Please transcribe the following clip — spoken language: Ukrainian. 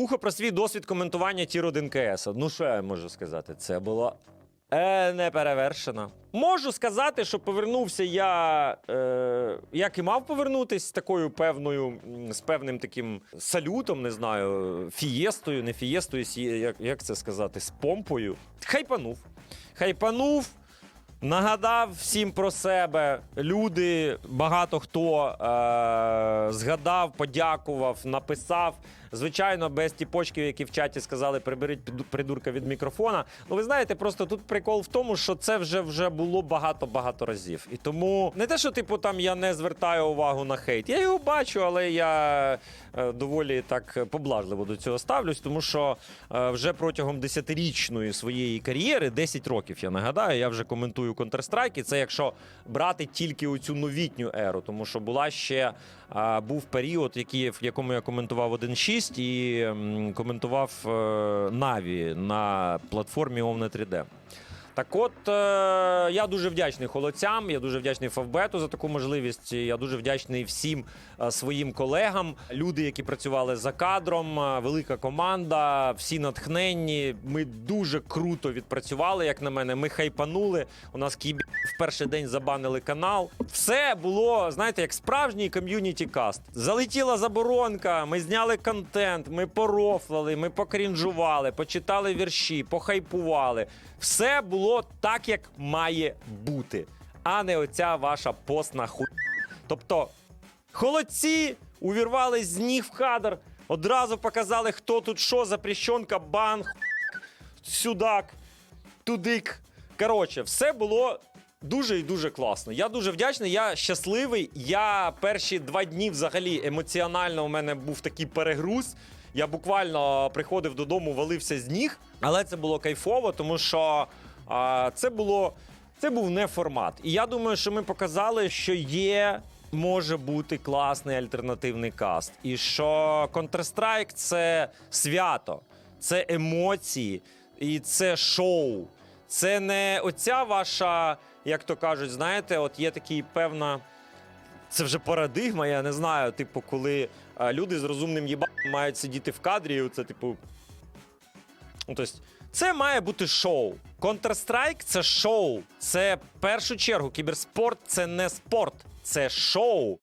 Ухо про свій досвід коментування тір 1 КС. Ну що я можу сказати? Це було е, неперевершено. Можу сказати, що повернувся я, е, як і мав повернутись, з такою певною, з певним таким салютом, не знаю, фієстою, не фієстою, як, як це сказати, з помпою. Хайпанув. Хайпанув. Нагадав всім про себе. Люди, багато хто е- згадав, подякував, написав. Звичайно, без ті почків, які в чаті сказали, приберіть придурка від мікрофона. Ну, ви знаєте, просто тут прикол в тому, що це вже вже було багато-багато разів. І тому не те, що типу там я не звертаю увагу на хейт. Я його бачу, але я е, доволі так поблажливо до цього ставлюсь, тому що е, вже протягом десятирічної своєї кар'єри, 10 років, я нагадаю, я вже коментую Counter-Strike, це якщо брати тільки оцю новітню еру, тому що була ще е, був період, який, в якому я коментував 1.6 і коментував Наві на платформі Omnet 3D. Так от, е, я дуже вдячний холодцям, я дуже вдячний Фавбету за таку можливість. Я дуже вдячний всім е, своїм колегам, люди, які працювали за кадром, е, велика команда, всі натхненні. Ми дуже круто відпрацювали, як на мене. Ми хайпанули. У нас Кібі в перший день забанили канал. Все було, знаєте, як справжній ком'юніті каст. Залетіла заборонка, ми зняли контент, ми порофлали, ми покрінжували, почитали вірші, похайпували. Все було так, як має бути, а не оця ваша постна ху. Тобто, холодці увірвались з ніг в кадр, одразу показали, хто тут що, запрещенка, бан, ху- сюдак, тудик. Коротше, все було дуже і дуже класно. Я дуже вдячний, я щасливий. Я перші два дні взагалі емоціонально у мене був такий перегруз. Я буквально приходив додому, валився з ніг, але це було кайфово, тому що а, це було. Це був не формат. І я думаю, що ми показали, що є. Може бути класний альтернативний каст. І що Counter-Strike — це свято, це емоції і це шоу. Це не оця ваша, як то кажуть, знаєте, от є такий певна. Це вже парадигма, я не знаю. Типу, коли люди з розумним їбаном мають сидіти в кадрі, і це, типу. Ну, тобто, це має бути шоу. Counter-Strike — це шоу. Це в першу чергу кіберспорт це не спорт, це шоу.